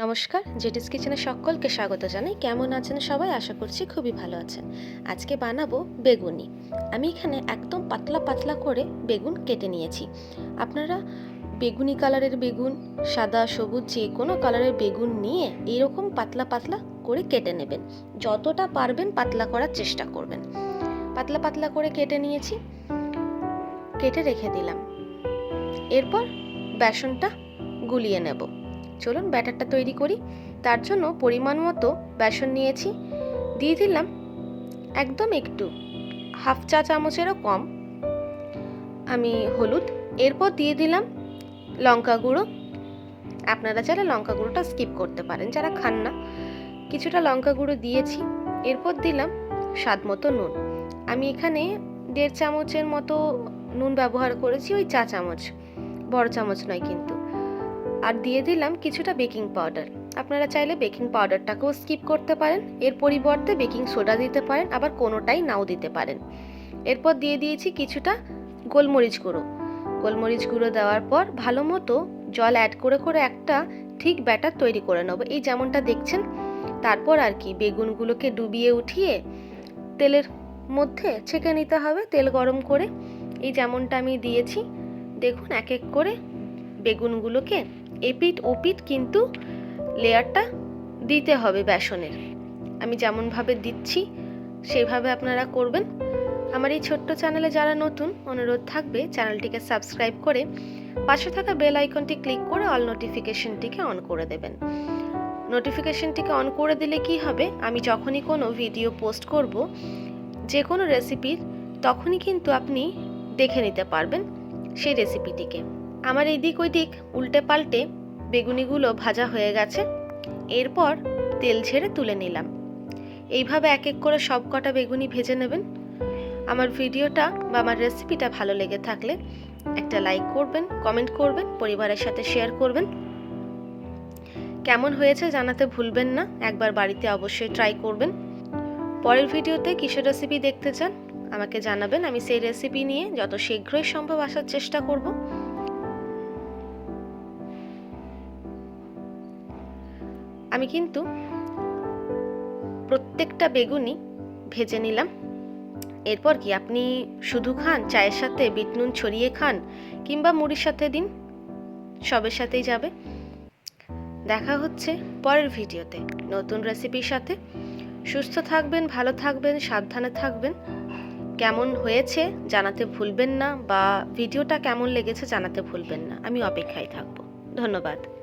নমস্কার, জেটিস কিচেনে সকলকে স্বাগত জানাই। কেমন আছেন সবাই? আশা করছি খুবই ভালো আছেন। আজকে বানাবো বেগুনি। আমি এখানে একদম পাতলা পাতলা করে বেগুন কেটে নিয়েছি। আপনারা বেগুনি কালারের বেগুন, সাদা, সবুজ, যে কোনো কালারের বেগুন নিয়ে এরকম পাতলা পাতলা করে কেটে নেবেন। যতটা পারবেন পাতলা করার চেষ্টা করবেন। পাতলা পাতলা করে কেটে নিয়েছি। কেটে রেখে দিলাম। এরপর বেসনটা গুলিয়ে নেব। চলুন ব্যাটারটা তৈরি করি। তার জন্য পরিমাণ মতো বেসন নিয়েছি। দিয়ে দিলাম একদম একটু, হাফ চা চামচেরও কম। আমি হলুদ, এরপর দিয়ে দিলাম লঙ্কা গুঁড়ো। আপনারা চাইলে লঙ্কা গুঁড়োটা স্কিপ করতে পারেন, যারা খান না। কিছুটা লঙ্কা গুঁড়ো দিয়েছি, এরপর দিলাম স্বাদ মতো নুন। আমি এখানে দেড় চামচের মতো নুন ব্যবহার করেছি, ওই চা চামচ, বড় চামচ নয় কিন্তু। আর দিয়ে দিলাম কিছুটা বেকিং পাউডার। আপনারা চাইলে বেকিং পাউডারটাকেও স্কিপ করতে পারেন, এর পরিবর্তে বেকিং সোডা দিতে পারেন, আবার কোনোটাই নাও দিতে পারেন। এরপর দিয়ে দিয়েছি কিছুটা গোলমরিচ গুঁড়ো। গোলমরিচ গুঁড়ো দেওয়ার পর ভালো মতো জল অ্যাড করে করে একটা ঠিক ব্যাটার তৈরি করে নেব। এই যেমনটা দেখছেন, তারপর আর কি বেগুনগুলোকে ডুবিয়ে উঠিয়ে তেলের মধ্যে ছেঁকে নিতে হবে, তেল গরম করে। এই যেমনটা আমি দিয়েছি, দেখুন এক এক করে বেগুনগুলোকে এপিট ওপিট কিন্তু লেয়ারটা দিতে হবে বেসনের। আমি যেমনভাবে দিচ্ছি সেইভাবে আপনারা করবেন। আমার এই ছোট্ট চ্যানেলে যারা নতুন, অনুরোধ থাকবে চ্যানেলটিকে সাবস্ক্রাইব করে পাশে থাকা বেল আইকনটি ক্লিক করে অল নোটিফিকেশনটিকে অন করে দেবেন। নোটিফিকেশনটিকে অন করে দিলে কি হবে? আমি যখনই কোনো ভিডিও পোস্ট করব, যে কোনো রেসিপির, তখনই কিন্তু আপনি দেখে নিতে পারবেন সেই রেসিপিটিকে। আমার এদিক ওই দিক উল্টে পাল্টে বেগুনিগুলো ভাজা হয়ে গেছে। এরপর তেল ছেড়ে তুলে নিলাম। এইভাবে এক এক করে সব কটা বেগুনি ভেজে নেবেন। আমার ভিডিওটা বা আমার রেসিপিটা ভালো লেগে থাকলে একটা লাইক করবেন, কমেন্ট করবেন, পরিবারের সাথে শেয়ার করবেন। কেমন হয়েছে জানাতে ভুলবেন না, একবার বাড়িতে অবশ্যই ট্রাই করবেন। পরের ভিডিওতে কিসের রেসিপি দেখতে চান আমাকে জানাবেন। আমি সেই রেসিপি নিয়ে যত শীঘ্রই সম্ভব আসার চেষ্টা করব। আমি কিন্তু প্রত্যেকটা বেগুনি ভেজে নিলাম। এরপর কি আপনি শুধু খান, চায়ের সাথে বিট নুন ছড়িয়ে খান কিংবা মুড়ির সাথে দিন, সবের সাথেই যাবে। দেখা হচ্ছে পরের ভিডিওতে। নতুন রেসিপির সাথে সুস্থ থাকবেন, ভালো থাকবেন, সাবধানে থাকবেন। কেমন হয়েছে জানাতে ভুলবেন না বা ভিডিওটা কেমন লেগেছে জানাতে ভুলবেন না। আমি অপেক্ষায় থাকব। ধন্যবাদ।